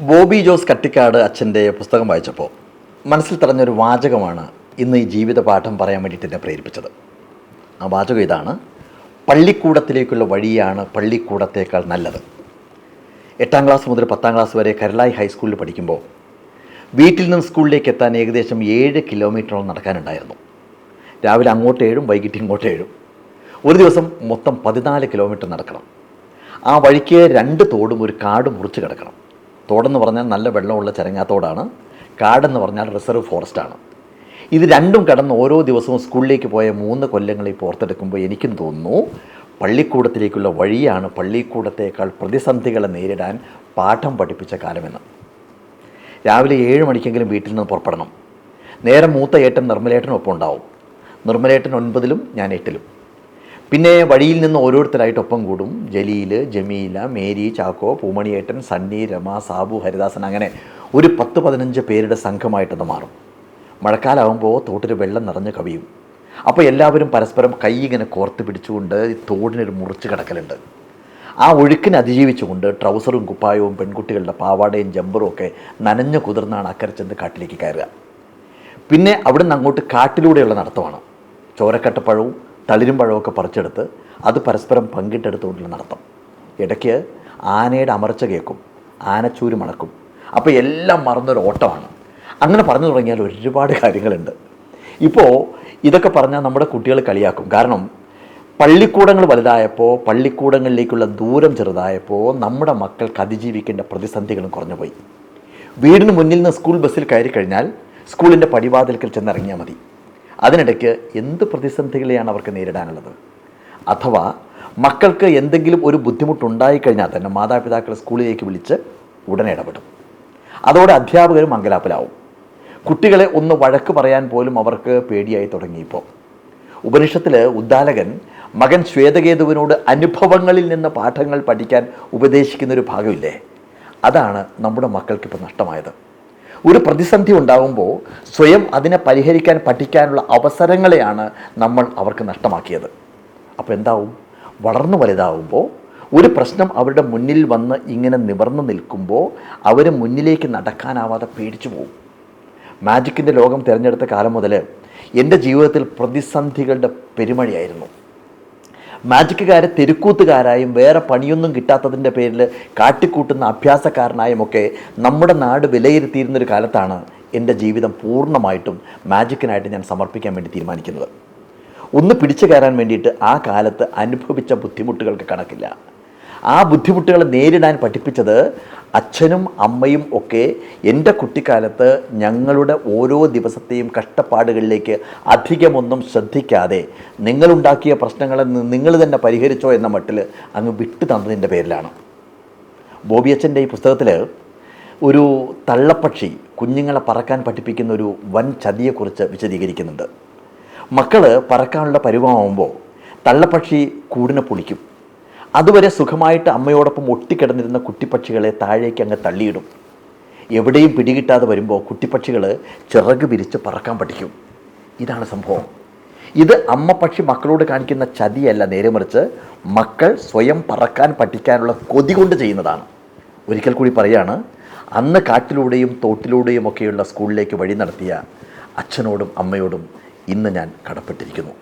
ബോബി ജോസ് കട്ടിക്കാട് അച്ഛന്റെ പുസ്തകം വായിച്ചപ്പോൾ മനസ്സിൽ തടഞ്ഞൊരു വാചകമാണ് ഇന്ന് ഈ ജീവിത പാഠം പറയാൻ വേണ്ടിയിട്ട് എന്നെ പ്രേരിപ്പിച്ചത്. ആ വാചകം ഇതാണ് പള്ളിക്കൂടത്തിലേക്കുള്ള വഴിയാണ് പള്ളിക്കൂടത്തേക്കാൾ നല്ലത്. എട്ടാം ക്ലാസ് മുതൽ പത്താം ക്ലാസ് വരെ കരളായി ഹൈസ്കൂളിൽ പഠിക്കുമ്പോൾ വീട്ടിൽ നിന്ന് സ്കൂളിലേക്ക് എത്താൻ ഏകദേശം ഏഴ് കിലോമീറ്ററോളം നടക്കാനുണ്ടായിരുന്നു. രാവിലെ അങ്ങോട്ട് ഏഴും വൈകിട്ട് ഇങ്ങോട്ട് ഏഴും. ഒരു ദിവസം മൊത്തം പതിനാല് കിലോമീറ്റർ നടക്കണം. ആ വഴിക്ക് രണ്ട് തോടും ഒരു കാടും മുറിച്ച് കിടക്കണം. തോടെന്ന് പറഞ്ഞാൽ നല്ല വെള്ളമുള്ള ചരങ്ങാത്തോടാണ്. കാടെന്ന് പറഞ്ഞാൽ റിസർവ് ഫോറസ്റ്റാണ് ഇത് രണ്ടും കടന്ന് ഓരോ ദിവസവും സ്കൂളിലേക്ക് പോയ മൂന്ന് കൊല്ലങ്ങൾ ഇപ്പോൾ ഓർത്തെടുക്കുമ്പോൾ എനിക്കും തോന്നുന്നു പള്ളിക്കൂടത്തിലേക്കുള്ള വഴിയാണ് പള്ളിക്കൂടത്തേക്കാൾ പ്രതിസന്ധികളെ നേരിടാൻ പാഠം പഠിപ്പിച്ച കാലമെന്ന്. രാവിലെ ഏഴ് മണിക്കെങ്കിലും വീട്ടിൽ നിന്ന് പുറപ്പെടണം. നേരെ മൂത്ത ഏട്ടൻ നിർമ്മലേട്ടനും ഒപ്പം ഉണ്ടാവും നിർമ്മലേട്ടൻ ഒൻപതിലും ഞാൻ എട്ടിലും. പിന്നെ വഴിയിൽ നിന്ന് ഓരോരുത്തരായിട്ട് ഒപ്പം കൂടും. ജലീൽ ജമീല മേരി ചാക്കോ പൂമണിയേട്ടൻ സണ്ണി രമ സാബു ഹരിദാസൻ അങ്ങനെ ഒരു പത്ത് പതിനഞ്ച് പേരുടെ സംഘമായിട്ടത് മാറും. മഴക്കാലമാകുമ്പോൾ തോട്ടിൽ വെള്ളം നിറഞ്ഞ് കവിയും. അപ്പോൾ എല്ലാവരും പരസ്പരം കൈ ഇങ്ങനെ കോർത്ത് പിടിച്ചുകൊണ്ട് തോടിനൊരു മുറിച്ച് കിടക്കലുണ്ട്. ആ ഒഴുക്കിനെ അതിജീവിച്ചുകൊണ്ട് ട്രൗസറും കുപ്പായവും പെൺകുട്ടികളുടെ പാവാടയും ജമ്പറും ഒക്കെ നനഞ്ഞു കുതിർന്നാണ് അക്കരച്ചെന്ന് കാട്ടിലേക്ക് കയറുക. പിന്നെ അവിടുന്ന് അങ്ങോട്ട് കാട്ടിലൂടെയുള്ള നടത്തമാണ്. ചോരക്കട്ടപ്പഴവും തളിരും പഴമൊക്കെ പറിച്ചെടുത്ത് അത് പരസ്പരം പങ്കിട്ടെടുത്തുകൊണ്ടുള്ള നടത്തം. ഇടയ്ക്ക് ആനയുടെ അമർച്ച കേൾക്കും ആനച്ചൂര് മണക്കും. അപ്പോൾ എല്ലാം മറന്നൊരു ഓട്ടമാണ്. അങ്ങനെ പറഞ്ഞു തുടങ്ങിയാൽ ഒരുപാട് കാര്യങ്ങളുണ്ട്. ഇപ്പോൾ ഇതൊക്കെ പറഞ്ഞാൽ നമ്മുടെ കുട്ടികൾ കളിയാക്കും. കാരണം പള്ളിക്കൂടങ്ങൾ വലുതായപ്പോൾ പള്ളിക്കൂടങ്ങളിലേക്കുള്ള ദൂരം ചെറുതായപ്പോൾ നമ്മുടെ മക്കൾക്ക് അതിജീവിക്കേണ്ട പ്രതിസന്ധികളും കുറഞ്ഞുപോയി. വീടിന് മുന്നിൽ നിന്ന് സ്കൂൾ ബസ്സിൽ കയറി കഴിഞ്ഞാൽ സ്കൂളിന്റെ പടിവാതിൽക്കൽ ചെന്നിറങ്ങിയാൽ മതി. അതിനിടയ്ക്ക് എന്ത് പ്രതിസന്ധികളെയാണ് അവർക്ക് നേരിടാനുള്ളത്? അഥവാ മക്കൾക്ക് എന്തെങ്കിലും ഒരു ബുദ്ധിമുട്ടുണ്ടായി കഴിഞ്ഞാൽ തന്നെ മാതാപിതാക്കൾ സ്കൂളിലേക്ക് വിളിച്ച് ഉടനെ ഇടപെടും. അതോടെ അധ്യാപകരും മംഗലാപ്പിലാവും കുട്ടികളെ ഒന്ന് വഴക്ക് പറയാൻ പോലും അവർക്ക് പേടിയായി തുടങ്ങിയപ്പോൾ ഉപനിഷത്തിൽ ഉദ്ദാലകൻ മകൻ ശ്വേതകേതുവിനോട് അനുഭവങ്ങളിൽ നിന്ന് പാഠങ്ങൾ പഠിക്കാൻ ഉപദേശിക്കുന്നൊരു ഭാഗമില്ലേ? അതാണ് നമ്മുടെ മക്കൾക്കിപ്പോൾ നഷ്ടമായത്. ഒരു പ്രതിസന്ധി ഉണ്ടാകുമ്പോൾ സ്വയം അതിനെ പരിഹരിക്കാൻ പഠിക്കാനുള്ള അവസരങ്ങളെയാണ് നമ്മൾ അവർക്ക് നഷ്ടമാക്കിയത്. അപ്പോൾ എന്താവും? വളർന്നു വലുതാവുമ്പോൾ ഒരു പ്രശ്നം അവരുടെ മുന്നിൽ വന്ന് ഇങ്ങനെ നിവർന്നു നിൽക്കുമ്പോൾ അവർ മുന്നിലേക്ക് നടക്കാനാവാതെ പേടിച്ചു പോകും മാജിക്കിന്റെ ലോകം തിരഞ്ഞെടുത്ത കാലം മുതൽ എന്റെ ജീവിതത്തിൽ പ്രതിസന്ധികളുടെ പെരുമഴയായിരുന്നു. മാജിക്കുകാരെ തെരുക്കൂത്തുകാരായും വേറെ പണിയൊന്നും കിട്ടാത്തതിന്റെ പേരിൽ കാട്ടിക്കൂട്ടുന്ന അഭ്യാസക്കാരനായും ഒക്കെ നമ്മുടെ നാട് വിലയിരുത്തിയിരുന്നൊരു കാലത്താണ് എന്റെ ജീവിതം പൂർണമായിട്ടും മാജിക്കിനായിട്ട് ഞാൻ സമർപ്പിക്കാൻ വേണ്ടി തീരുമാനിക്കുന്നത്. ഒന്ന് പിടിച്ചു കയറാൻ വേണ്ടിയിട്ട് ആ കാലത്ത് അനുഭവിച്ച ബുദ്ധിമുട്ടുകൾക്ക് കണക്കില്ല. ആ ബുദ്ധിമുട്ടുകളെ നേരിടാൻ പഠിപ്പിച്ചത് അച്ഛനും അമ്മയും ഒക്കെ എന്റെ കുട്ടിക്കാലത്ത് ഞങ്ങളുടെ ഓരോ ദിവസത്തെയും കഷ്ടപ്പാടുകളിലേക്ക് അധികമൊന്നും ശ്രദ്ധിക്കാതെ നിങ്ങളുണ്ടാക്കിയ പ്രശ്നങ്ങളെ നിങ്ങൾ തന്നെ പരിഹരിച്ചോ എന്ന മട്ടിൽ അങ്ങ് വിട്ടു തന്നതിന്റെ പേരിലാണ്. ബോബി അച്ഛന്റെ ഈ പുസ്തകത്തിൽ ഒരു തള്ളപ്പക്ഷി കുഞ്ഞുങ്ങളെ പറക്കാൻ പഠിപ്പിക്കുന്ന ഒരു വൻ ചതിയെക്കുറിച്ച് വിശദീകരിക്കുന്നുണ്ട്. മക്കൾ പറക്കാനുള്ള പരുവമാകുമ്പോൾ തള്ളപ്പക്ഷി കൂടിനെ പൊളിക്കും. അതുവരെ സുഖമായിട്ട് അമ്മയോടൊപ്പം ഒട്ടിക്കിടന്നിരുന്ന കുട്ടിപ്പക്ഷികളെ താഴേക്ക് അങ്ങ് തള്ളിയിടും. എവിടെയും പിടികിട്ടാതെ വരുമ്പോൾ കുട്ടിപ്പക്ഷികൾ ചിറക് വിരിച്ച് പറക്കാൻ പഠിക്കും. ഇതാണ് സംഭവം. ഇത് അമ്മ പക്ഷി മക്കളോട് കാണിക്കുന്ന ചതിയല്ല നേരെ മറിച്ച് മക്കൾ സ്വയം പറക്കാൻ പഠിക്കാനുള്ള കൊതി കൊണ്ട് ചെയ്യുന്നതാണ്. ഒരിക്കൽ കൂടി പറയാണ് അന്ന് കാട്ടിലൂടെയും തോട്ടിലൂടെയും ഒക്കെയുള്ള സ്കൂളിലേക്ക് വഴി നടത്തിയ അച്ഛനോടും അമ്മയോടും ഇന്ന് ഞാൻ കടപ്പെട്ടിരിക്കുന്നു.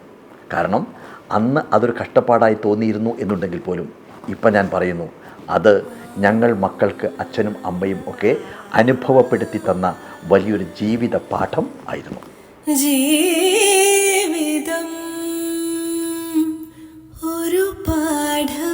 കാരണം അന്ന് അതൊരു കഷ്ടപ്പാടായി തോന്നിയിരുന്നു എന്നുണ്ടെങ്കിൽ പോലും ഇപ്പം ഞാൻ പറയുന്നു അത് ഞങ്ങൾ മക്കൾക്ക് അച്ഛനും അമ്മയും ഒക്കെ അനുഭവപ്പെടുത്തി തന്ന വലിയൊരു ജീവിത പാഠം ആയിരുന്നു. ജീവിതം ഒരു പാഠപുസ്തകം